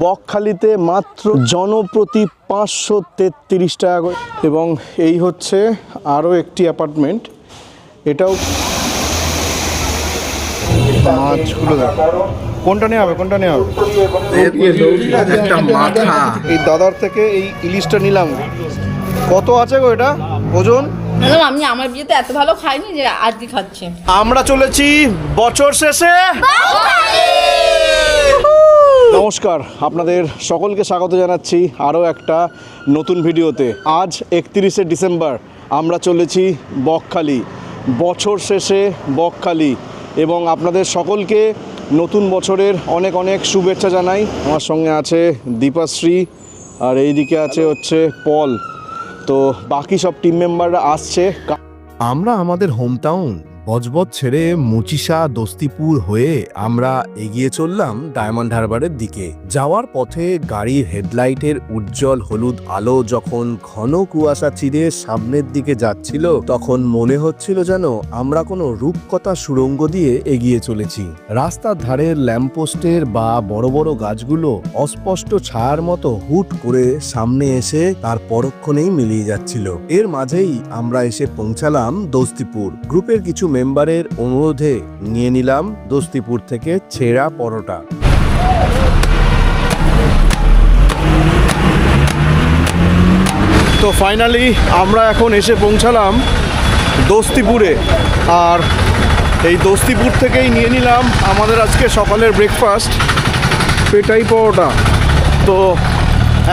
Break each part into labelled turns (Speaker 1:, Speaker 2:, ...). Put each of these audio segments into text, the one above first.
Speaker 1: বকখালিতে মাত্র জনপ্রতি পাঁচশো তেত্রিশ টাকা করে। এবং এই হচ্ছে আরও একটি অ্যাপার্টমেন্ট। এটাও মাছগুলো দেখো। কোনটা নেওয়া হবে কোনটা নেওয়া হবে? এই দাদার থেকে এই ইলিশটা নিলাম। কত আছে গো এটা? ওজন?
Speaker 2: ম্যাডাম আমি আমার বিয়েতে এত ভালো খাইনি যে আজকে খাচ্ছে।
Speaker 1: আমরা চলেছি বছর শেষে। নমস্কার আপনাদের সকলকে স্বাগত জানাচ্ছি আরও একটা নতুন ভিডিওতে। আজ একত্রিশে ডিসেম্বর আমরা চলেছি বকখালি। বছর শেষে বকখালি। এবং আপনাদের সকলকে নতুন বছরের অনেক অনেক শুভেচ্ছা জানাই। আমার সঙ্গে আছে দীপাশ্রী আর এইদিকে আছে হচ্ছে পল। তো বাকি সব টিম মেম্বাররা আসছে।
Speaker 3: আমরা আমাদের হোমটাউন বজবজ ছেড়ে মুচিসা, দস্তিপুর হয়ে আমরা এগিয়ে চললাম ডায়মন্ড হারবারের দিকে। যাওয়ার পথে গাড়ির হেডলাইটের উজ্জ্বল হলুদ আলো যখন ঘন কুয়াশা চিরে সামনের দিকে যাচ্ছিল, তখন মনে হচ্ছিল যেন আমরা কোনো রূপকথা সুড়ঙ্গ দিয়ে এগিয়ে চলেছি। রাস্তার ধারের ল্যাম্পপোস্টের বা বড় বড় গাছগুলো অস্পষ্ট ছায়ার মতো হুট করে সামনে এসে তার পরক্ষণেই মিলিয়ে যাচ্ছিল। এর মাঝেই আমরা এসে পৌঁছালাম দোস্তিপুর। গ্রুপের কিছু মেম্বারের অনুরোধে নিয়ে নিলাম দোস্তিপুর থেকে ছেঁড়া পরোটা।
Speaker 1: তো ফাইনালি আমরা এখন এসে পৌঁছালাম দোস্তিপুরে। আর এই দোস্তিপুর থেকেই নিয়ে নিলাম আমাদের আজকে সকালের ব্রেকফাস্ট পেটাই পরোটা। তো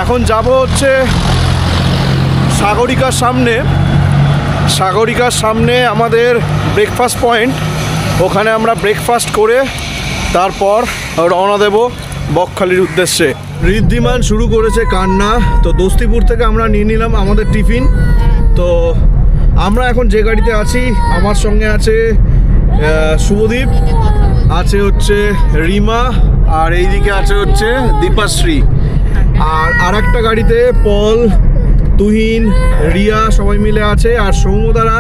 Speaker 1: এখন যাব হচ্ছে সাগরিকার সামনে। সাগরিকার সামনে আমাদের ব্রেকফাস্ট পয়েন্ট ওখানে আমরা ব্রেকফাস্ট করে তারপর রওনা দেব বকখালির উদ্দেশ্যে। ঋদ্ধিমান শুরু করেছে কান্না। তো দোস্তিপুর থেকে আমরা নিয়ে নিলাম আমাদের টিফিন। তো আমরা এখন যে গাড়িতে আছি, আমার সঙ্গে আছে শুভদীপ, আছে হচ্ছে রিমা, আর এইদিকে আছে হচ্ছে দীপাশ্রী। আর আরেকটা গাড়িতে পল তুহিন রিয়া সবাই মিলে আছে আর সৌমদারা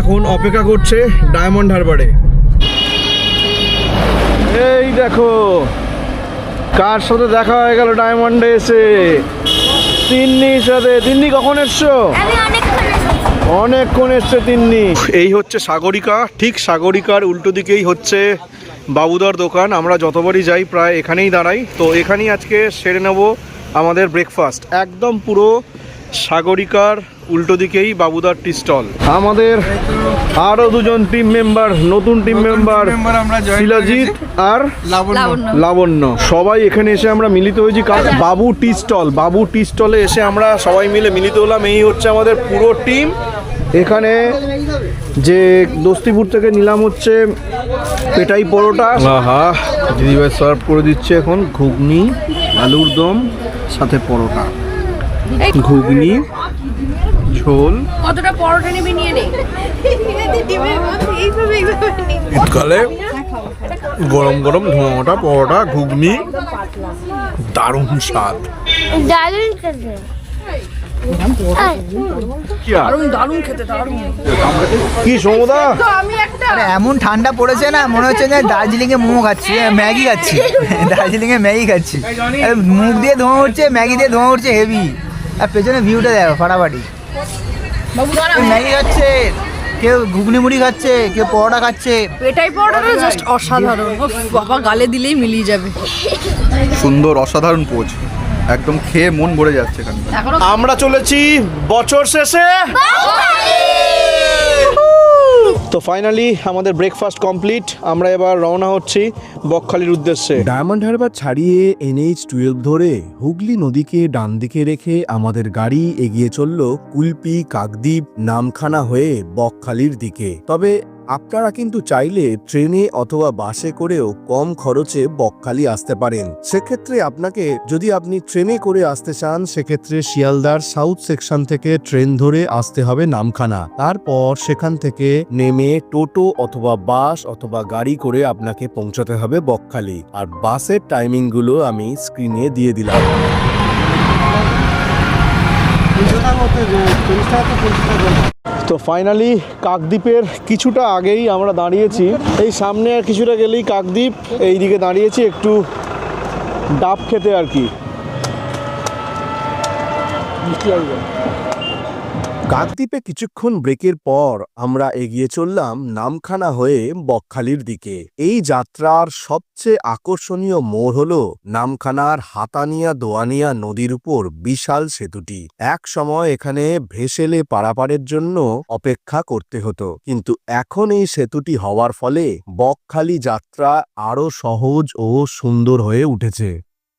Speaker 1: এখন অপেক্ষা করছে ডায়মন্ড হারবারে। এই দেখো কার সাথে দেখা হয়ে গেল ডায়মন্ডে এসে? তিন্নির সাথে। তিন্নি কখন এসছো? অনেকক্ষণ এসছে। তিন্নি। এই হচ্ছে সাগরিকা। ঠিক সাগরিকার উল্টো দিকেই হচ্ছে বাবুদার দোকান। আমরা যতবারই যাই প্রায় এখানেই দাঁড়াই। তো এখানেই আজকে সেরে নেব আমাদের ব্রেকফাস্ট একদম পুরো সাগরিকার উল্টো দিকেই বাবুদার টি স্টল। আমাদের আরও দুজন টিম মেম্বার নতুন টিম মেম্বার শিলাজিৎ আর
Speaker 2: লাবণ্য।
Speaker 1: লাবণ্য। সবাই এখানে এসে আমরা মিলিত হয়েছি কার বাবু টি স্টল বাবু টি স্টলে এসে আমরা সবাই মিলে মিলিত হলাম। এই হচ্ছে আমাদের পুরো টিম এখানে যে দস্তিপুর থেকে নিলাম হচ্ছে পেটাই পরোটা। আহা দিদিভাই সার্ভ করে দিচ্ছে এখন ঘুগনি আলুর দম সাথে পরোটা। ঘুগনি ঝোল।
Speaker 2: কতটা পরোটা নিবি নিয়ে নে।
Speaker 1: শীতকালে গরম গরম ধোঁয়াটা পরোটা ঘুগনি দারুণ স্বাদ।
Speaker 4: দারুণ
Speaker 1: কি সমদা?
Speaker 2: আমি
Speaker 5: এমন ঠান্ডা পড়েছে না মনে হচ্ছে যে দার্জিলিং এ মোমো খাচ্ছি ম্যাগি খাচ্ছি। দার্জিলিং এ ম্যাগি খাচ্ছি। মুখ দিয়ে ধোঁয়া উঠছে ম্যাগি দিয়ে ধোঁয়া উঠছে হেভি। আর পেছনে ভিউটা দেখো ফাটাফাটি। কেউ ম্যাগি খাচ্ছে কেউ ঘুগনি মুড়ি খাচ্ছে কেউ পরোটা খাচ্ছে।
Speaker 2: পেটাই পরোটাটা জাস্ট অসাধারণ। বাবা গালে দিলেই মিলিয়ে যাবে।
Speaker 6: সুন্দর অসাধারণ পোজ। একদম খেয়ে মন ভরে যাচ্ছে এখানে।
Speaker 1: আমরা চলেছি বছর শেষে। তো ফাইনালি আমাদের ব্রেকফাস্ট কমপ্লিট আমরা এবার রওনা হচ্ছি বকখালির উদ্দেশ্যে।
Speaker 3: ডায়মন্ড হারবার ছাড়িয়ে এনএইচ টুয়েলভ ধরে হুগলি নদীকে ডান দিকে রেখে আমাদের গাড়ি এগিয়ে চলল কুলপি, কাকদ্বীপ, নামখানা হয়ে বকখালির দিকে। তবে আপনারা কিন্তু চাইলে ট্রেনে অথবা বাসে করেও কম খরচে বকখালি আসতে পারেন। সেক্ষেত্রে আপনাকে, যদি আপনি ট্রেনে করে আসতে চান, সেক্ষেত্রে শিয়ালদার সাউথ সেকশন থেকে ট্রেন ধরে আসতে হবে নামখানা। তারপর সেখান থেকে নেমে টোটো অথবা বাস অথবা গাড়ি করে আপনাকে পৌঁছাতে হবে বকখালি। আর বাসের টাইমিংগুলো আমি স্ক্রিনে দিয়ে দিলাম।
Speaker 1: তো ফাইনালি কাকদ্বীপের কিছুটা আগেই আমরা দাঁড়িয়েছি। এই সামনে আর কিছুটা গেলেই কাকদ্বীপ, এইদিকে দাঁড়িয়েছি একটু ডাব খেতে আর কি।
Speaker 3: কাকদ্বীপে কিছুক্ষণ ব্রেকের পর আমরা এগিয়ে চললাম নামখানা হয়ে বকখালির দিকে। এই যাত্রার সবচেয়ে আকর্ষণীয় মোড় হল নামখানার হাতানিয়া দোয়ানিয়া নদীর উপর বিশাল সেতুটি। এক সময় এখানে ভেসেলে পারাপারের জন্য অপেক্ষা করতে হতো, কিন্তু এখন এই সেতুটি হওয়ার ফলে বকখালি যাত্রা আরও সহজ ও সুন্দর হয়ে উঠেছে।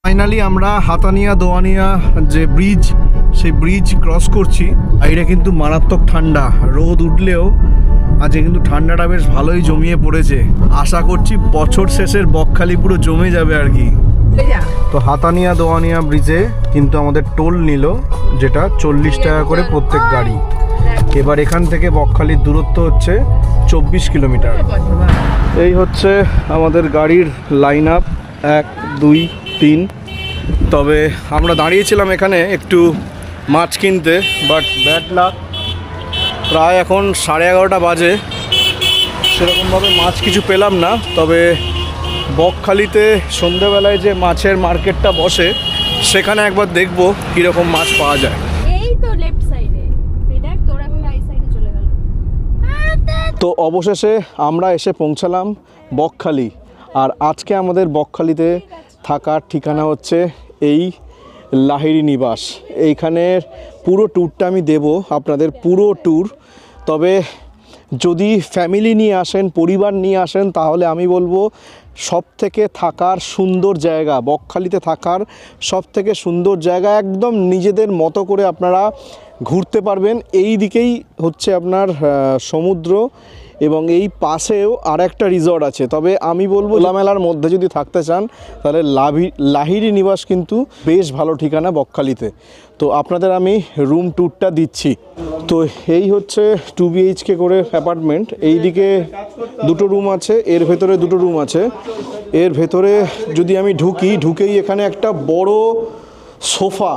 Speaker 1: ফাইনালি আমরা হাতানিয়া দোয়ানিয়া যে ব্রিজ সেই ব্রিজ ক্রস করছি, আর এটা কিন্তু মারাত্মক ঠান্ডা। রোদ উঠলেও আজকে কিন্তু ঠান্ডাটা বেশ ভালোই জমিয়ে পড়েছে। আশা করছি বছর শেষের বকখালি পুরো জমে যাবে আর কি। তো হাতানিয়া দোয়ানিয়া ব্রিজে কিন্তু আমাদের টোল নিল, যেটা চল্লিশ টাকা করে প্রত্যেক গাড়ি। এবার এখান থেকে বকখালির দূরত্ব হচ্ছে চব্বিশ কিলোমিটার। এই হচ্ছে আমাদের গাড়ির লাইন আপ এক, দুই, তিন। তবে আমরা দাঁড়িয়েছিলাম এখানে একটু মাছ কিনতে বাট ব্যাড লাক প্রায় এখন সাড়ে এগারোটা বাজে। সেরকমভাবে মাছ কিছু পেলাম না তবে বকখালিতে সন্ধেবেলায় যে মাছের মার্কেটটা বসে সেখানে একবার দেখব কীরকম মাছ পাওয়া যায়।
Speaker 7: তো
Speaker 1: অবশেষে আমরা এসে পৌঁছালাম বকখালি। আর আজকে আমাদের বকখালিতে থাকার ঠিকানা হচ্ছে এই লাহিড়ি নিবাস। এইখানের পুরো ট্যুরটা আমি দেব, আপনাদের পুরো ট্যুর তবে যদি ফ্যামিলি নিয়ে আসেন, পরিবার নিয়ে আসেন, তাহলে আমি বলব সব থেকে থাকার সুন্দর জায়গা, বকখালিতে থাকার সব থেকে সুন্দর জায়গা, একদম নিজেদের মতো করে আপনারা ঘুরতে পারবেন। এই দিকেই হচ্ছে আপনার সমুদ্র। এবং এই পাশেও আর একটা রিসর্ট আছে। তবে আমি বলব লামেলার মধ্যে যদি থাকতে চান, তাহলে লাভি লাহিরি নিবাস কিন্তু বেশ ভালো ঠিকানা বকখালিতে। তো আপনাদের আমি রুম ট্যুরটা দিচ্ছি। তো এই হচ্ছে টু বিএইচকে করে অ্যাপার্টমেন্ট এই দিকে দুটো রুম আছে, এর ভেতরে দুটো রুম আছে। এর ভেতরে যদি আমি ঢুকি, ঢুকেই এখানে একটা বড় সোফা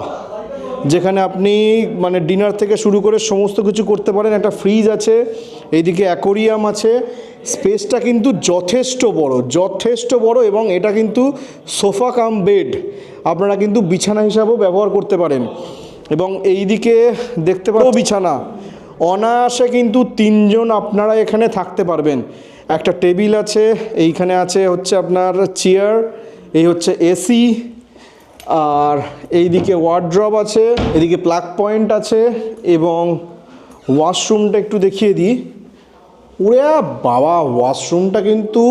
Speaker 1: যেখানে আপনি মানে ডিনার থেকে শুরু করে সমস্ত কিছু করতে পারেন। একটা ফ্রিজ আছে এইদিকে অ্যাকোরিয়াম আছে। স্পেসটা কিন্তু যথেষ্ট বড় যথেষ্ট বড় এবং এটা কিন্তু সোফা কাম বেড আপনারা কিন্তু বিছানা হিসাবেও ব্যবহার করতে পারেন। এবং এইদিকে দেখতে পাবো বিছানা। অনায়াসে কিন্তু তিনজন আপনারা এখানে থাকতে পারবেন। একটা টেবিল আছে এইখানে আছে হচ্ছে আপনার চেয়ার এই হচ্ছে এসি আর এইদিকে ওয়ার্ড্রপ আছে, এদিকে প্লাগ পয়েন্ট আছে এবং ওয়াশরুমটা একটু দেখিয়ে দিই। ওরে বাবা ওয়াশরুমটা কিন্তু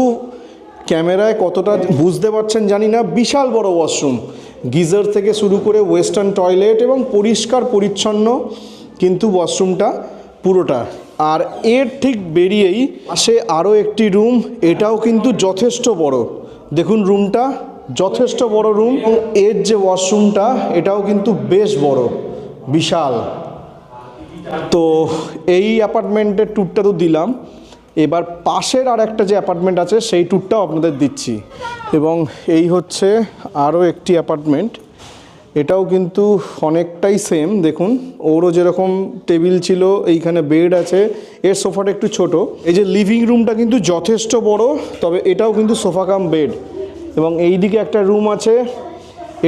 Speaker 1: ক্যামেরায় কতটা বুঝতে পারছেন জানি না, বিশাল বড় ওয়াশরুম গিজার থেকে শুরু করে ওয়েস্টার্ন টয়লেট এবং পরিষ্কার পরিচ্ছন্ন কিন্তু ওয়াশরুমটা পুরোটা। আর এর ঠিক বেরিয়েই আসে আরও একটি রুম এটাও কিন্তু যথেষ্ট বড়। দেখুন রুমটা যথেষ্ট বড় রুম এবং এর যে ওয়াশরুমটা এটাও কিন্তু বেশ বড়, বিশাল। তো এই অ্যাপার্টমেন্টের ট্যুরটা তো দিলাম। এবার পাশের আর একটা যে অ্যাপার্টমেন্ট আছে, সেই ট্যুরটাও আপনাদের দিচ্ছি। এবং এই হচ্ছে আরও একটি অ্যাপার্টমেন্ট এটাও কিন্তু অনেকটাই সেম দেখুন। ওরও যেরকম টেবিল ছিল, এইখানে বেড আছে, এর সোফাটা একটু ছোট। এই যে লিভিং রুমটা কিন্তু যথেষ্ট বড়, তবে এটাও কিন্তু সোফা কাম বেড এবং এই দিকে একটা রুম আছে।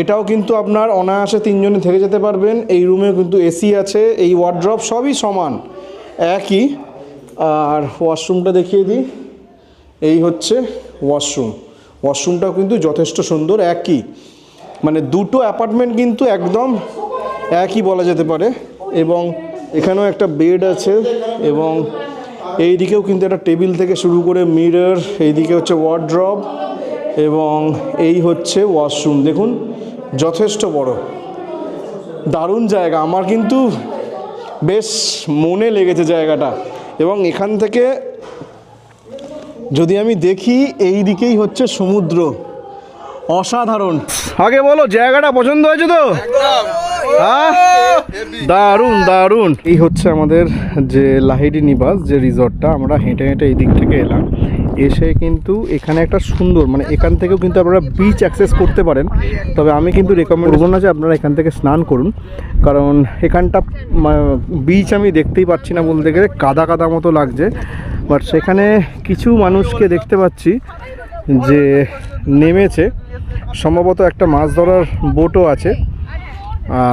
Speaker 1: এটাও কিন্তু আপনার অনায়াসে তিনজনে থেকে যেতে পারবেন। এই রুমে কিন্তু এসি আছে, এই ওয়ার্ড্রপ সবই সমান, একই। আর ওয়াশরুমটা দেখিয়ে দিই। এই হচ্ছে ওয়াশরুম ওয়াশরুমটাও কিন্তু যথেষ্ট সুন্দর, একই। মানে দুটো অ্যাপার্টমেন্ট কিন্তু একদম একই বলা যেতে পারে। এবং এখানেও একটা বেড আছে এবং এই দিকেও কিন্তু একটা টেবিল থেকে শুরু করে মিরর এইদিকে হচ্ছে ওয়ার্ড্রপ এবং এই হচ্ছে ওয়াশরুম দেখুন, যথেষ্ট বড়। দারুণ জায়গা। আমার কিন্তু বেশ মনে লেগেছে জায়গাটা। এবং এখান থেকে যদি আমি দেখি, এই দিকেই হচ্ছে সমুদ্র। অসাধারণ। আগে বলো, জায়গাটা পছন্দ হয়েছে তো? হ্যাঁ? দারুণ দারুণ। এই হচ্ছে আমাদের যে লাহিড়ি নিবাস, যে রিসর্টটা আমরা হেঁটে হেঁটে এই দিক থেকে এলাম। এসে কিন্তু এখানে একটা সুন্দর মানে এখান থেকেও কিন্তু আপনারা বিচ অ্যাক্সেস করতে পারেন। তবে আমি কিন্তু রেকমেন্ড করব না যে আপনারা এখান থেকে স্নান করুন। কারণ এখানটা বিচ আমি দেখতেই পাচ্ছি না বলতে গেলে, কাদা কাদা মতো লাগছে। বাট সেখানে কিছু মানুষকে দেখতে পাচ্ছি যে নেমেছে। সম্ভবত একটা মাছ ধরার বোটও আছে।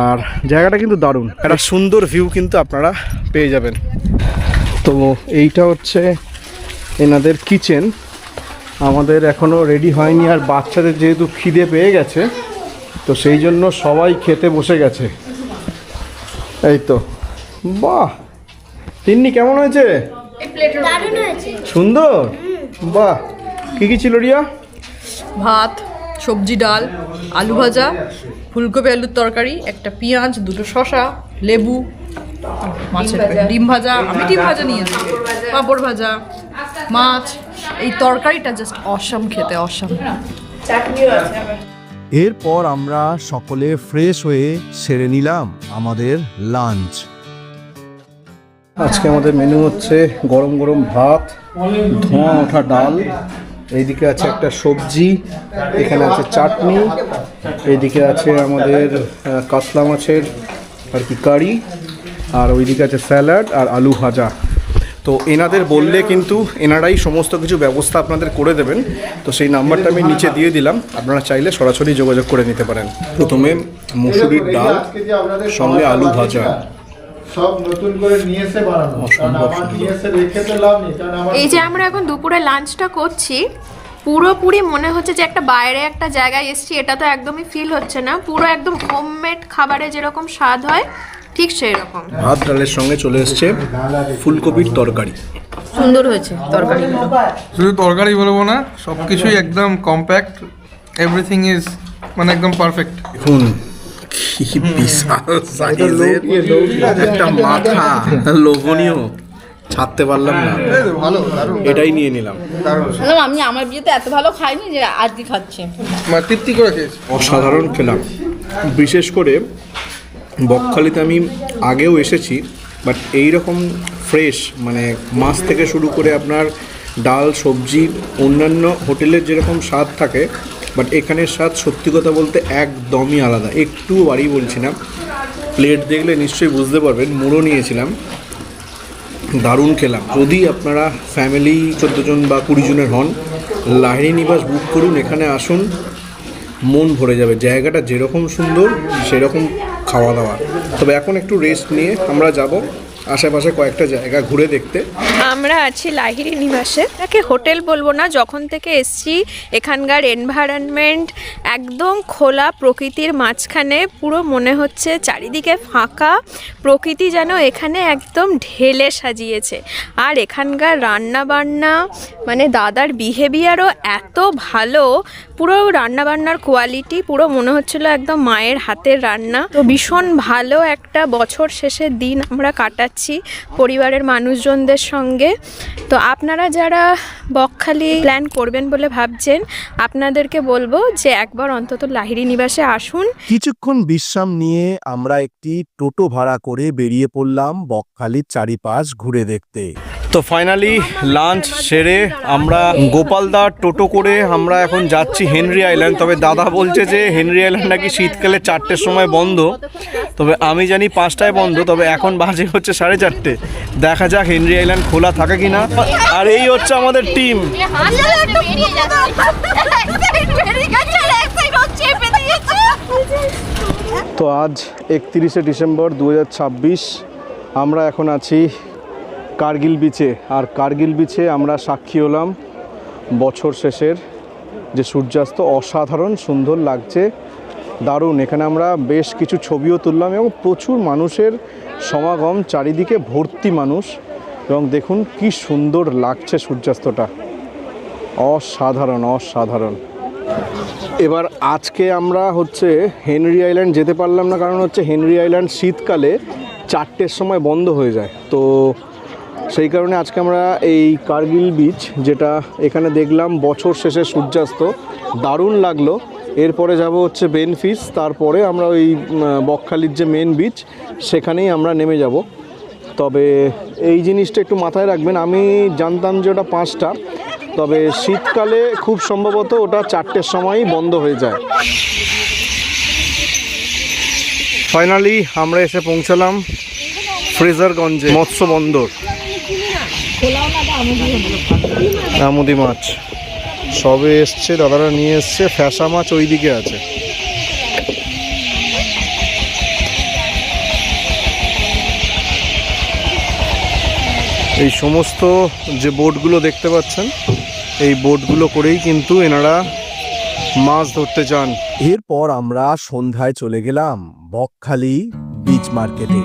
Speaker 1: আর জায়গাটা কিন্তু দারুণ। একটা সুন্দর ভিউ কিন্তু আপনারা পেয়ে যাবেন। তো এইটা হচ্ছে এনাদের কিচেন আমাদের এখনও রেডি হয়নি আর বাচ্চাদের যেহেতু খিদে পেয়ে গেছে তো সেই জন্য সবাই খেতে বসে গেছে। এই তো বাহ! তিন্নি কেমন হয়েছে? সুন্দর? বাহ! কি কি ছিল রিয়া?
Speaker 2: ভাত সবজি ডাল আলু ভাজা ফুলকপি আলুর তরকারি একটা পেঁয়াজ দুটো শসা লেবু মাছের ডিম ভাজা। আমি ডিম ভাজা নিয়েছি। পাঁপড় ভাজা। মাছ এই তরকারিটা জাস্ট অসম খেতে অসম
Speaker 3: এরপর আমরা সকলে ফ্রেশ হয়ে সেরে নিলাম আমাদের লাঞ্চ
Speaker 1: আজকে আমাদের মেনু হচ্ছে গরম গরম ভাত ধোঁয়া ওঠা ডাল। এইদিকে আছে একটা সবজি এখানে আছে চাটনি। এইদিকে আছে আমাদের কাতলা মাছের আর কি কারি। আর ওইদিকে আছে স্যালাড আর আলু ভাজা। তো এনাদের বললে কিন্তু এনারাই সমস্ত কিছু ব্যবস্থা আপনাদের করে দেবেন। তো সেই নাম্বারটা আমি নিচে দিয়ে দিলাম। আপনারা চাইলে সরাসরি যোগাযোগ করে নিতে পারেন। প্রথমে মুসুরির ডাল সঙ্গে আলু ভাজা।
Speaker 8: সব নতুন করে নিয়ে এসে বানানো কারণ আমার নিয়ে এসে রেখে তো লাভ নেই কারণ আমার
Speaker 7: এই যে আমরা এখন দুপুরে লাঞ্চটা করছি পুরোপুরি মনে হচ্ছে যে একটা বাইরে একটা জায়গায় এসছি এটা তো একদমই ফিল হচ্ছে না। পুরো একদম হোমমেড খাবারে যেরকম স্বাদ হয় ঠিক সেই রকম
Speaker 1: ভাত ডালের সঙ্গে চলে এসছে ফুলকপির তরকারি।
Speaker 2: সুন্দর হয়েছে তরকারি।
Speaker 9: শুধু তরকারি বলব না সব কিছুই একদম কম্প্যাক্ট এভরিথিং ইজ মানে একদম পারফেক্ট
Speaker 1: দেখুন কি বিশাল সাইজের একটা মাথা। লোভনীয় ছাড়তে পারলাম না।
Speaker 6: ভালো
Speaker 1: এটাই নিয়ে নিলাম।
Speaker 2: আমি আমার বিয়েতে এত ভালো খাইনি যে আজকে খাচ্ছি।
Speaker 9: তৃপ্তি করে খেয়েছি।
Speaker 1: অসাধারণ খেলাম। বিশেষ করে বকখালিতে আমি আগেও এসেছি বাট এই রকম ফ্রেশ মানে মাছ থেকে শুরু করে আপনার ডাল, সবজি, অন্যান্য হোটেলের যেরকম স্বাদ থাকে বাট এখানের স্বাদ সত্যি কথা বলতে একদমই আলাদা। একটু বাড়ি বলছি না। প্লেট দেখলে নিশ্চয়ই বুঝতে পারবেন, মুড়ো নিয়েছিলাম, দারুণ খেলাম। যদি আপনারা ফ্যামিলি চোদ্দ জন বা কুড়ি জনের হন, লাহিড়ি নিবাস বুক করুন, এখানে আসুন। মন ভরে যাবে, জায়গাটা যেরকম সুন্দর সেরকম খাওয়া দাওয়া। তবে এখন একটু রেস্ট নিয়ে আমরা যাব আশেপাশে কয়েকটা জায়গা ঘুরে দেখতে।
Speaker 7: আমরা আছি লাহিড়ি নিবাসে। তাকে হোটেল বলব না, যখন থেকে এসছি, এখানকার এনভায়রনমেন্ট একদম খোলা প্রকৃতির মাঝখানে, পুরো মনে হচ্ছে চারিদিকে ফাঁকা। প্রকৃতি যেন এখানে একদম ঢেলে সাজিয়েছে। আর এখানকার রান্না বান্না মানে দাদার বিহেভিয়ারও এত ভালো পুরো রান্না বান্নার কোয়ালিটি পুরো মনে হচ্ছিল একদম মায়ের হাতের রান্না। তো ভীষণ ভালো একটা বছর শেষের দিন আমরা কাটাচ্ছি পরিবারের মানুষজনদের সঙ্গে। তো আপনারা যারা বকখালি প্ল্যান করবেন বলে ভাবছেন আপনাদেরকে বলব যে একবার অন্তত লাহিড়ি নিবাসে আসুন।
Speaker 3: কিছুক্ষণ বিশ্রাম নিয়ে আমরা একটি টোটো ভাড়া করে বেরিয়ে পড়লাম বকখালির চারিপাশ ঘুরে দেখতে।
Speaker 1: তো ফাইনালি লাঞ্চ সেরে আমরা গোপালদার টোটো করে আমরা এখন যাচ্ছি হেনরি আইল্যান্ড। তবে দাদা বলছে যে হেনরি আইল্যান্ড নাকি শীতকালে চারটের সময় বন্ধ। তবে আমি জানি পাঁচটায় বন্ধ, তবে এখন বাজে হচ্ছে সাড়ে চারটে। দেখা যাক হেনরি আইল্যান্ড খোলা থাকে কি না আর এই হচ্ছে আমাদের টিম। তো আজ একত্রিশে ডিসেম্বর দু হাজার ছাব্বিশ, আমরা এখন আছি কার্গিল বিচে। আর কার্গিল বিচে আমরা সাক্ষী হলাম বছর শেষের যে সূর্যাস্ত অসাধারণ, সুন্দর লাগছে, দারুণ। এখানে আমরা বেশ কিছু ছবিও তুললাম এবং প্রচুর মানুষের সমাগম, চারিদিকে ভর্তি মানুষ এবং দেখুন কি সুন্দর লাগছে সূর্যাস্তটা। অসাধারণ অসাধারণ। এবার আজকে আমরা হচ্ছে হেনরি আইল্যান্ড যেতে পারলাম না, কারণ হচ্ছে হেনরি আইল্যান্ড শীতকালে চারটের সময় বন্ধ হয়ে যায়। তো সেই কারণে আজকে আমরা এই কার্গিল বিচ যেটা এখানে দেখলাম বছর শেষে সূর্যাস্ত, দারুণ লাগল। এরপরে যাব হচ্ছে বেনফিস তারপরে আমরা ওই বকখালির যে মেন বিচ সেখানেই আমরা নেমে যাব। তবে এই জিনিসটা একটু মাথায় রাখবেন, আমি জানতাম যে ওটা পাঁচটা, তবে শীতকালে খুব সম্ভবত ওটা চারটের সময়ই বন্ধ হয়ে যায়। ফাইনালি আমরা এসে পৌঁছালাম ফ্রেজারগঞ্জে মৎস্য বন্দর আমুদি মাছ। সবে এসছে, দাদারা নিয়ে এসছে, ফ্যাসা মাছ ওই দিকে আছে। এই সমস্ত যে বোটগুলো দেখতে পাচ্ছেন, এই বোটগুলো করেই কিন্তু এনারা মাছ ধরতে চান।
Speaker 3: এরপর আমরা সন্ধ্যায় চলে গেলাম বকখালি বিচ মার্কেটে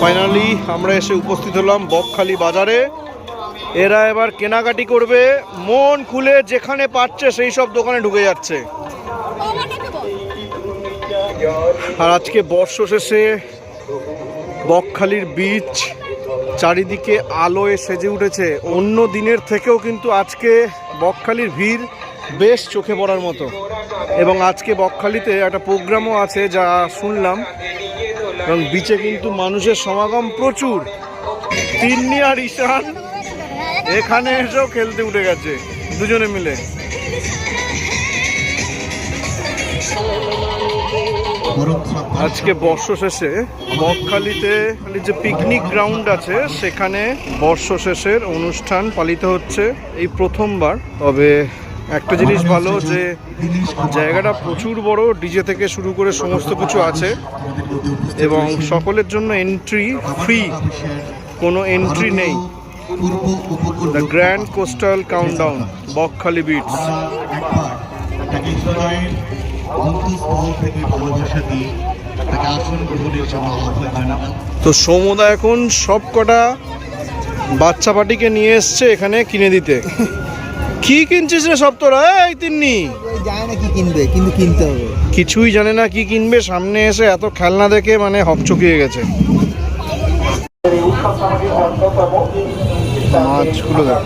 Speaker 1: ফাইনালি আমরা এসে উপস্থিত হলাম বকখালি বাজারে। এরা এবার কেনাকাটি করবে। মন খুলে যেখানে পাচ্ছে সেই সব দোকানে ঢুকে যাচ্ছে। আর আজকে বর্ষ শেষে বকখালির বীচ চারিদিকে আলোয় সেজে উঠেছে। অন্য দিনের থেকেও কিন্তু আজকে বকখালির ভিড় বেশ চোখে পড়ার মতো। এবং আজকে বকখালিতে একটা প্রোগ্রামও আছে যা শুনলাম। এবং বিচে কিন্তু মানুষের সমাগম প্রচুর। তিন্নি আর ঈশান এখানে এসেও খেলতে উঠে গেছে, দুজনে মিলে। আজকে বর্ষ শেষে খালি যে পিকনিক গ্রাউন্ড আছে, সেখানে বর্ষ শেষের অনুষ্ঠান পালিত হচ্ছে এই প্রথমবার। তবে একটা জিনিস ভালো যে জায়গাটা প্রচুর বড় ডিজে থেকে শুরু করে সমস্ত কিছু আছে এবং সকলের জন্য এন্ট্রি ফ্রি কোনো এন্ট্রি নেই। The grand coastal countdown Bakkhali beats তো সৌমদা এখন সব কটা বাচ্চা পাটিকে নিয়ে এসছে এখানে কিনে দিতে। কি কিনছিস রে সব তোরা এই তিন্নি।
Speaker 5: জানে না কি কিনবে কিন্তু কিনতে হবে।
Speaker 1: কিছুই জানে না কি কিনবে সামনে এসে এত খেলনা দেখে মানে হকচকিয়ে গেছে। মাছগুলো দেখ।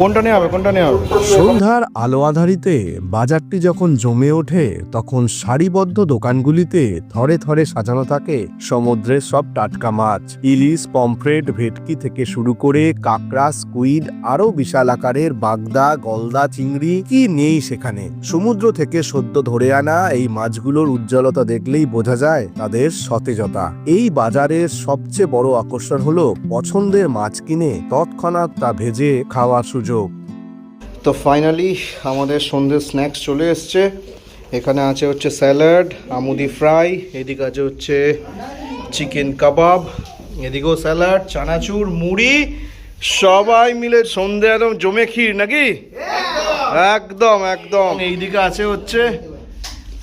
Speaker 1: কোনটা নেওয়া হবে, কোনটা নেওয়া হবে?
Speaker 3: সন্ধ্যার আলো আধারিতে বাজারটি যখন জমে ওঠে, তখন সারিবদ্ধ দোকানগুলিতে থরে থরে সাজানো থাকে সমুদ্রের সব টাটকা মাছ। ইলিশ, পমফ্রেট, ভেটকি থেকে শুরু করে কাঁকড়া, স্কুইড, আরও বিশাল আকারের বাগদা, গলদা, চিংড়ি, কি নেই সেখানে? সমুদ্র থেকে সদ্য ধরে আনা এই মাছগুলোর উজ্জ্বলতা দেখলেই বোঝা যায় তাদের সতেজতা। এই বাজারের সবচেয়ে বড় আকর্ষণ হলো পছন্দের মাছ কিনে তৎক্ষণাৎ তা ভেজে খাওয়ার
Speaker 1: তো ফাইনালি আমাদের সন্ধ্যের স্ন্যাক্স চলে এসছে। এখানে আছে হচ্ছে স্যালাড আমুদি ফ্রাই এদিকে আছে হচ্ছে চিকেন কাবাব এদিকেও স্যালাড চানাচুর মুড়ি সবাই মিলে সন্ধে একদম জমে ক্ষীর নাকি? একদম একদম। এইদিকে আছে হচ্ছে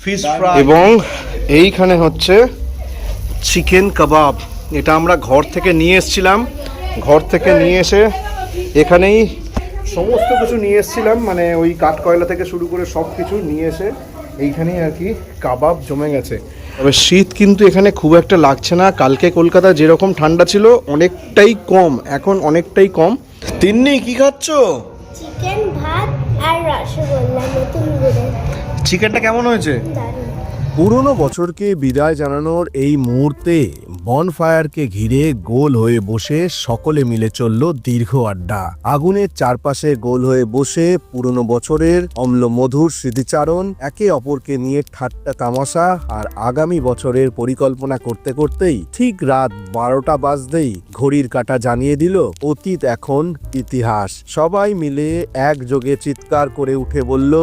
Speaker 1: ফিশ ফ্রাই এবং এইখানে হচ্ছে চিকেন কাবাব এটা আমরা ঘর থেকে নিয়ে এসেছিলাম। ঘর থেকে নিয়ে এসে এখানেই সমস্ত কিছু নিয়ে এসেছিলাম মানে ওই কাঠকয়লা থেকে শুরু করে সব কিছু নিয়ে এসে এইখানেই আর কি কাবাব জমে গেছে। তবে শীত কিন্তু এখানে খুব একটা লাগছে না। কালকে কলকাতা যেরকম ঠান্ডা ছিল অনেকটাই কম এখন অনেকটাই কম। তিন্নি কি খাচ্ছ?
Speaker 4: চিকেন ভাত আর রসগোল্লা নতুন করে
Speaker 1: চিকেনটা কেমন হয়েছে?
Speaker 4: দারুণ।
Speaker 3: পুরনো বছরকে বিদায় জানানোর এই মুহূর্তে বনফায়ারকে ঘিরে গোল হয়ে বসে সকলে মিলে চলল দীর্ঘ আড্ডা। আগুনের চারপাশে গোল হয়ে বসে পুরনো বছরের অম্ল মধুর স্মৃতিচারণ একে অপরকে নিয়ে ঠাট্টা তামাশা আর আগামী বছরের পরিকল্পনা করতে করতেই ঠিক রাত বারোটা বাজতেই ঘড়ির কাঁটা জানিয়ে দিল, অতীত এখন ইতিহাস। সবাই মিলে একযোগে চিৎকার করে উঠে বলল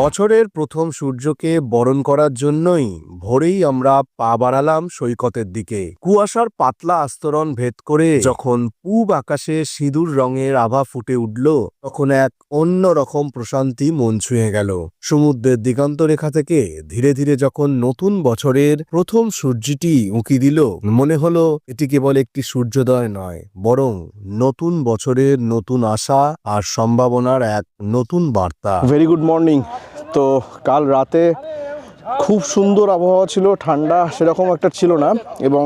Speaker 3: বছরের প্রথম সূর্যকে বরণ করার জন্যই ভোরেই আমরা পা বাড়ালাম সৈকতের দিকে। কুয়াশার পাতলা আস্তরণ ভেদ করে যখন পূব আকাশে সিঁদুর রঙের আভা ফুটে উঠল, তখন এক অন্য রকম প্রশান্তি মন ছুঁয়ে গেল। সমুদ্রের দিগন্ত রেখা থেকে ধীরে ধীরে যখন নতুন বছরের প্রথম সূর্যটি উঁকি দিল, মনে হলো এটি কেবল একটি সূর্যোদয় নয়, বরং নতুন বছরের নতুন আশা আর সম্ভাবনার এক নতুন বার্তা।
Speaker 1: ভেরি গুড মর্নিং তো কাল রাতে খুব সুন্দর আবহাওয়া ছিল, ঠান্ডা সেরকম একটা ছিল না এবং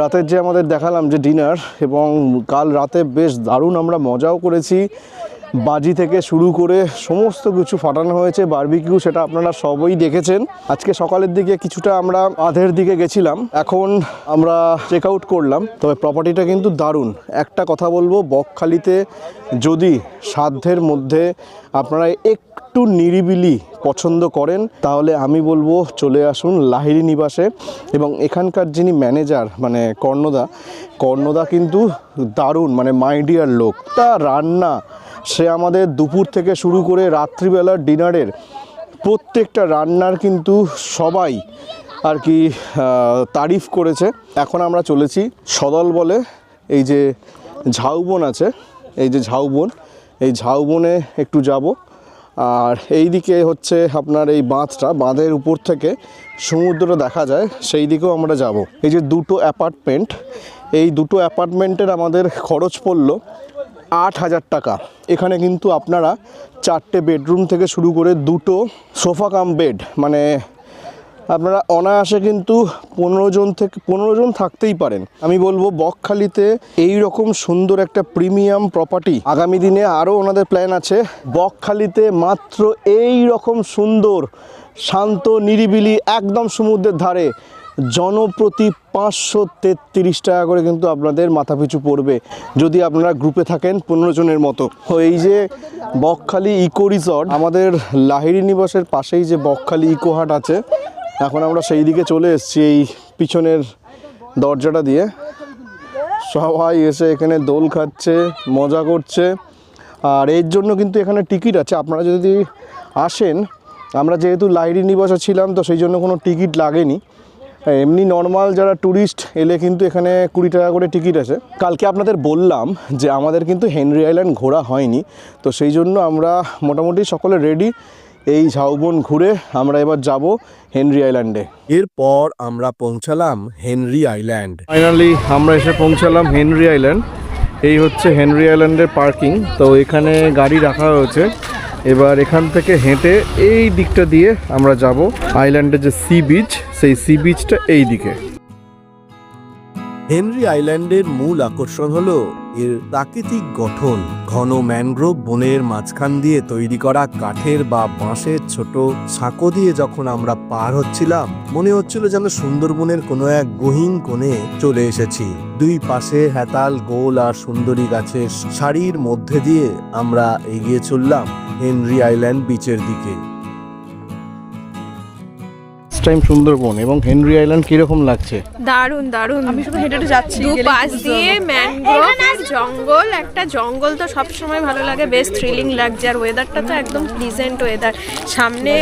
Speaker 1: রাতের যে আমাদের দেখালাম যে ডিনার এবং কাল রাতে বেশ দারুণ আমরা মজাও করেছি। বাজি থেকে শুরু করে সমস্ত কিছু ফাটানো হয়েছে, বারবিকিউ সেটা আপনারা সবই দেখেছেন। আজকে সকালের দিকে কিছুটা আমরা আধের দিকে গেছিলাম, এখন আমরা চেক আউট করলাম। তবে প্রপার্টিটা কিন্তু দারুণ। একটা কথা বলব, বকখালিতে যদি সাধ্যের মধ্যে আপনারা একটু নিরিবিলি পছন্দ করেন, তাহলে আমি বলব চলে আসুন লাহিড়ি নিবাসে। এবং এখানকার যিনি ম্যানেজার মানে কর্ণদা কর্ণদা কিন্তু দারুণ মানে মাইডিয়ার লোক। তা রান্না, সে আমাদের দুপুর থেকে শুরু করে রাত্রিবেলার ডিনারের প্রত্যেকটা রান্নার কিন্তু সবাই আর কি তারিফ করেছে। এখন আমরা চলেছি সদল বলে, এই যে ঝাউবন আছে, এই যে ঝাউবন, এই ঝাউবনে একটু যাব। আর এই দিকে হচ্ছে আপনার এই বাঁধটা, বাঁধের উপর থেকে সমুদ্র দেখা যায়, সেই দিকেও আমরা যাব। এই যে দুটো অ্যাপার্টমেন্ট, এই দুটো অ্যাপার্টমেন্টের আমাদের খরচ পড়ল আট হাজার টাকা। এখানে কিন্তু আপনারা চারটে বেডরুম থেকে শুরু করে দুটো সোফা কাম বেড মানে আপনারা অনায়াসে কিন্তু পনেরো জন থেকে পনেরো জন থাকতেই পারেন। আমি বলব, বকখালিতে এই রকম সুন্দর একটা প্রিমিয়াম প্রপার্টি আগামী দিনে আরও ওনাদের প্ল্যান আছে। বকখালিতে মাত্র এই রকম সুন্দর, শান্ত, নিরিবিলি, একদম সমুদ্রের ধারে জনপ্রতি পাঁচশো তেত্রিশ টাকা করে কিন্তু আপনাদের মাথাপিছু পড়বে যদি আপনারা গ্রুপে থাকেন পনেরো জনের মতো। তো এই যে বকখালি ইকো রিসর্ট, আমাদের লাহিড়ি নিবাসের পাশেই যে বকখালি ইকো হাট আছে এখন আমরা সেই দিকে চলে এসেছি এই পিছনের দরজাটা দিয়ে। সবাই এসে এখানে দোল খাচ্ছে, মজা করছে। আর এর জন্য কিন্তু এখানে টিকিট আছে। আপনারা যদি আসেন, আমরা যেহেতু লাইরি নিবাসে ছিলাম, তো সেই জন্য কোনো টিকিট লাগেনি। এমনি নর্মাল যারা ট্যুরিস্ট এলে কিন্তু এখানে কুড়ি টাকা করে টিকিট আছে। কালকে আপনাদের বললাম যে আমাদের কিন্তু হেনরি আইল্যান্ড ঘোরা হয়নি। তো সেই জন্য আমরা মোটামুটি সকলে রেডি এই ঝাউবন ঘুরে আমরা এবার যাব হেনরি আইল্যান্ডে।
Speaker 3: এরপর আমরা পৌঁছালাম হেনরি আইল্যান্ড।
Speaker 1: ফাইনালি আমরা এসে পৌঁছালাম হেনরি আইল্যান্ড। এই হচ্ছে হেনরি আইল্যান্ডের পার্কিং। তো এখানে গাড়ি রাখা হয়েছে। এবার এখান থেকে হেঁটে এই দিকটা দিয়ে আমরা যাব আইল্যান্ডের যে সি বিচ সেই সি বিচটা এই দিকে
Speaker 3: হেনরি আইল্যান্ডের মূল আকর্ষণ হলো এর প্রাকৃতিক গঠন, ঘন ম্যানগ্রোভ বনের মাঝখান দিয়ে তৈরি করা কাঠের বা বাঁশের ছোট সাঁকো দিয়ে যখন আমরা পার হচ্ছিলাম, মনে হচ্ছিল যেন সুন্দরবনের কোনো এক গহীন কোণে চলে এসেছি। দুই পাশে হেতাল, গোল আর সুন্দরী গাছের সারির মধ্যে দিয়ে আমরা এগিয়ে চললাম হেনরি আইল্যান্ড বিচের দিকে।
Speaker 1: টাইম সুন্দরবন এবং হেনরি আইল্যান্ড কীরকম লাগছে?
Speaker 7: দারুণ দারুণ।
Speaker 2: আমি শুধু হেঁটে যাচ্ছি
Speaker 7: দু পাশ দিয়ে। ম্যানগ্রোভ জঙ্গল একটা জঙ্গল তো সবসময় ভালো লাগে বেশ থ্রিলিং লাগছে। আর ওয়েদারটা তো একদম প্লিজেন্ট ওয়েদার সামনে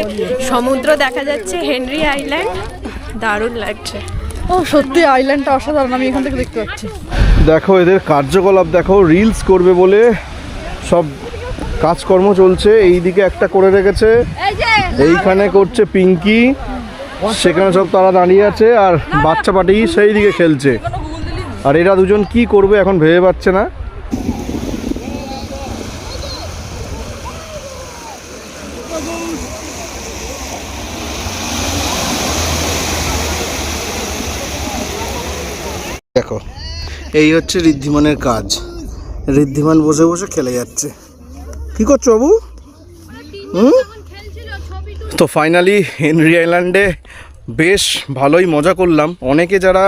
Speaker 7: সমুদ্র দেখা যাচ্ছে হেনরি আইল্যান্ড দারুণ লাগছে।
Speaker 2: ও সত্যি আইল্যান্ডটা অসাধারণ আমি এখান থেকে দেখতে পাচ্ছি।
Speaker 1: দেখো এদের কার্যকলাপ দেখো রিলস করবে বলে সব কাজকর্ম চলছে। এইদিকে একটা করে রেখেছে। এইখানে করছে পিঙ্কি। সেখানে সব তারা দাঁড়িয়ে আছে আর বাচ্চা পাটি সেই দিকে খেলছে। আর এরা দুজন কি করবে এখন ভেবে পাচ্ছে না। দেখো, এই হচ্ছে ঋদ্ধিমানের কাজ। ঋদ্ধিমান বসে বসে খেলে যাচ্ছে। কি করছ বাবু? হুম? তো ফাইনালি হেনরি আইল্যান্ডে বেশ ভালোই মজা করলাম। অনেকে যারা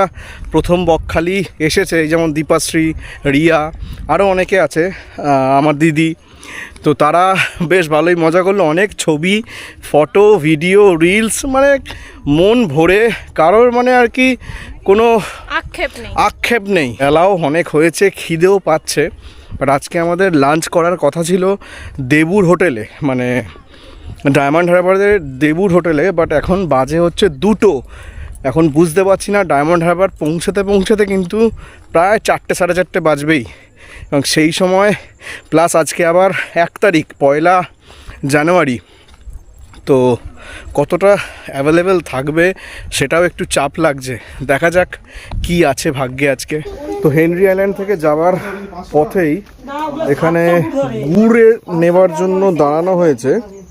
Speaker 1: প্রথম বকখালি এসেছে যেমন দীপাশ্রী রিয়া আরও অনেকে আছে আমার দিদি তো তারা বেশ ভালোই মজা করল। অনেক ছবি ফটো ভিডিও রিলস মানে মন ভরে কারোর মানে আর কি কোনো
Speaker 7: আক্ষেপ নেই।
Speaker 1: আক্ষেপ নেই। মেলাও অনেক হয়েছে খিদেও পাচ্ছে। বাট আজকে আমাদের লাঞ্চ করার কথা ছিল দেবুর হোটেলে মানে ডায়মন্ড হারবারের দেবুর হোটেলে বাট এখন বাজে হচ্ছে দুটো। এখন বুঝতে পারছি না ডায়মন্ড হারবার পৌঁছাতে পৌঁছাতে কিন্তু প্রায় চারটে, সাড়ে চারটে বাজবেই। এবং সেই সময় প্লাস আজকে আবার এক তারিখ, পয়লা জানুয়ারি। তো কতটা অ্যাভেলেবেল থাকবে সেটাও একটু চাপ লাগছে। দেখা যাক কি আছে ভাগ্যে আজকে। তো হেনরি আইল্যান্ড থেকে যাওয়ার পথেই এখানে গুড়ে নেবার জন্য দাঁড়ানো হয়েছে।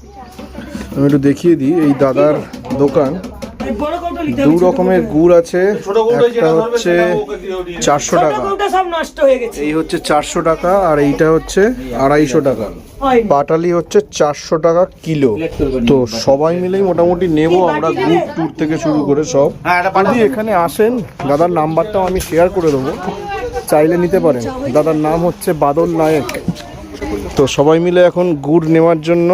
Speaker 1: আমি একটু দেখিয়ে দিই এই দাদার দোকান। দু রকমের গুড় আছে একটা হচ্ছে চারশো টাকা। এই হচ্ছে চারশো টাকা আর এইটা হচ্ছে আড়াইশো টাকা। পাটালি হচ্ছে চারশো টাকা কিলো। তো সবাই মিলেই মোটামুটি নেব আমরা গ্রুপ ট্যুর থেকে শুরু করে সব। যদি এখানে আসেন দাদার নাম্বারটাও আমি শেয়ার করে দেবো। চাইলে নিতে পারেন। দাদার নাম হচ্ছে বাদল নায়ক। তো সবাই মিলে এখন গুড় নেওয়ার জন্য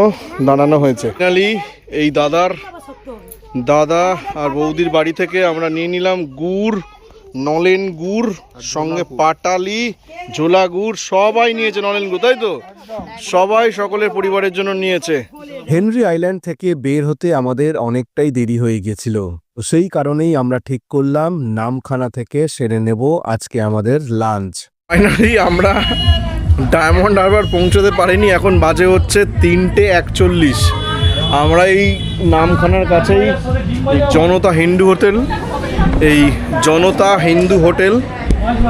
Speaker 1: দাঁড়ানো হয়েছে। ফাইনালি এই দাদার দাদা আর বৌদির বাড়ি থেকে আমরা নিয়ে নিলাম গুড় নলেন গুড় সঙ্গে পাটালি ঝোলা গুড় সবাই নিয়েছে নলেন গুড় তাই তো? সবাই সকলের পরিবারের জন্য নিয়েছে।
Speaker 3: হেনরি আইল্যান্ড থেকে বের হতে আমাদের অনেকটাই দেরি হয়ে গেছিল তো সেই কারণেই আমরা ঠিক করলাম নামখানা থেকে সেরে নেব আজকে আমাদের লাঞ্চ।
Speaker 1: ফাইনালি আমরা ডায়মন্ড হারবার পৌঁছতে পারিনি, এখন বাজে হচ্ছে তিনটে একচল্লিশ। আমরা এই নামখানার কাছেই জনতা হিন্দু হোটেল, এই জনতা হিন্দু হোটেল,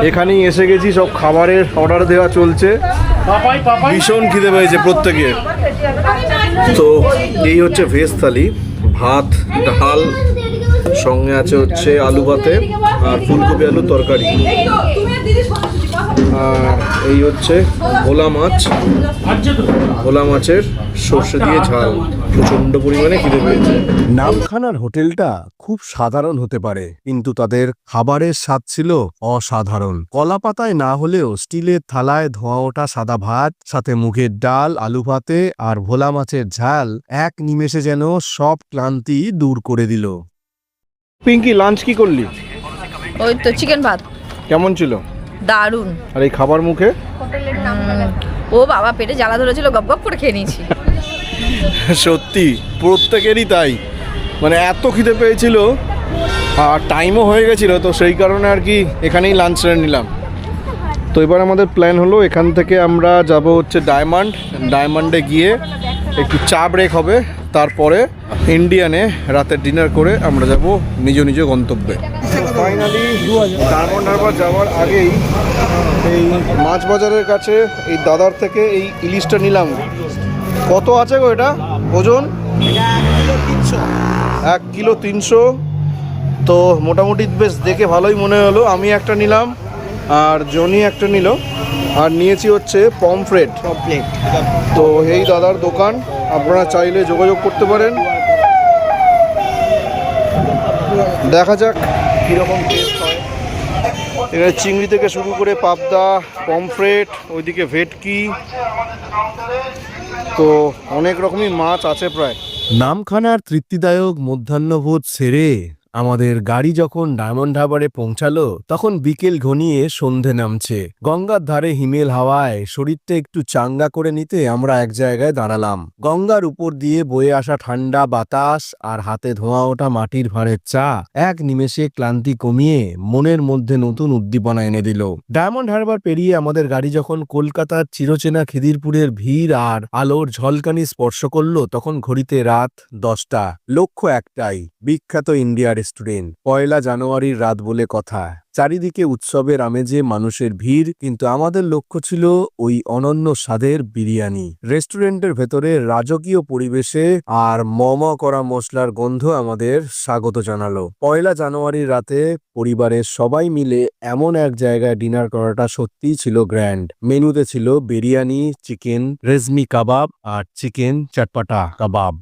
Speaker 1: এখানেই এসে গেছি, সব খাবারের অর্ডার দেওয়া চলছে। ভীষণ খিদে পেয়েছে প্রত্যেকের তো এই হচ্ছে ভেজ থালি, ভাত, ডাল, সঙ্গে আছে হচ্ছে আলু ভাতে আর ফুলকপি আলু তরকারি। আর এই হচ্ছে ভোলা মাছ। ভোলা মাছের সর্ষে দিয়ে ঝাল। প্রচণ্ড পরিমাণে খিদে পেয়েছে।
Speaker 3: নামখানার হোটেলটা খুব সাধারণ হতে পারে কিন্তু তাদের খাবারের স্বাদ ছিল অসাধারণ। কলা পাতায় না হলেও স্টিলের থালায় ধোয়া ওঠা সাদা ভাত সাথে মুখের ডাল আলু ভাতে আর ভোলা মাছের ঝাল এক নিমেষে যেন সব ক্লান্তি দূর করে দিল।
Speaker 1: পিঙ্কি লাঞ্চ কি করলি?
Speaker 2: ওই তো চিকেন ভাত।
Speaker 1: কেমন ছিল?
Speaker 2: দারুণ।
Speaker 1: আর এই খাবার মুখে?
Speaker 2: ও বাবা পেটে জ্বালা ধরেছিল গপ গপ করে খেয়ে নিয়েছি।
Speaker 1: সত্যি প্রত্যেকেরই তাই। মানে এত খিদে পেয়েছিল আর টাইমও হয়ে গেছিল তো সেই কারণে আর কি এখানেই লাঞ্চ সেরে নিলাম। তো এবার আমাদের প্ল্যান হলো, এখান থেকে আমরা যাব হচ্ছে ডায়মন্ড ডায়মন্ডে গিয়ে একটু চা ব্রেক হবে, তারপরে ইন্ডিয়ানে রাতের ডিনার করে আমরা যাব নিজ নিজ গন্তব্যে। ফাইনালি ডায়মন্ড হারবার যাওয়ার আগেই এই মাছ বাজারের কাছে এই দাদার থেকে এই ইলিশটা নিলাম। কত আছে গো এটা? ওজন? এক কিলো তিনশো। তো মোটামুটি বেশ দেখে ভালোই মনে হলো। আমি একটা নিলাম। আর জনি একটা নিল আর নিয়েছি হচ্ছে পমফ্রেট। তো এই দাদার দোকান আপনারা চাইলে যোগাযোগ করতে পারেন। দেখা যাক কীরকম টেস্ট হয়। এখানে চিংড়ি থেকে শুরু করে পাবদা পমফ্রেট ওইদিকে ভেটকি। তো অনেক রকমই মাছ আছে প্রায়।
Speaker 3: নামখানার তৃপ্তিদায়ক মধ্যাহ্নভোজ সেরে আমাদের গাড়ি যখন ডায়মন্ড হারবারে পৌঁছালো, তখন বিকেল ঘনিয়ে সন্ধে নামছে। গঙ্গার ধারে হিমেল হাওয়ায় শরীরটা একটু চাঙ্গা করে নিতে আমরা এক জায়গায় দাঁড়ালাম। গঙ্গার উপর দিয়ে বয়ে আসা ঠান্ডা বাতাস আর হাতে ধোঁয়া ওঠা মাটির ভাঁড়ের চা এক নিমেষে ক্লান্তি কমিয়ে মনের মধ্যে নতুন উদ্দীপনা এনে দিল। ডায়মন্ড হারবার পেরিয়ে আমাদের গাড়ি যখন কলকাতার চিরচেনা খিদিরপুরের ভিড় আর আলোর ঝলকানি স্পর্শ করল, তখন ঘড়িতে রাত দশটা, লক্ষ্য একটাই, বিখ্যাত ইন্ডিয়া রেস্টুরেন্ট পয়লা জানুয়ারির রাত বলে কথা। চারিদিকে উৎসবের আমেজে মানুষের ভিড়, কিন্তু আমাদের লক্ষ্য ছিল ওই অনন্য স্বাদের বিরিয়ানি। রেস্টুরেন্টের ভেতরে রাজকীয় পরিবেশে আর মম করা মশলার গন্ধ আমাদের স্বাগত জানালো। পয়লা জানুয়ারির রাতে পরিবারের সবাই মিলে এমন এক জায়গায় ডিনার করাটা সত্যিই ছিল গ্র্যান্ড। মেনুতে ছিল বিরিয়ানি, চিকেন, রেজমি কাবাব আর চিকেন চটপাটা কাবাব।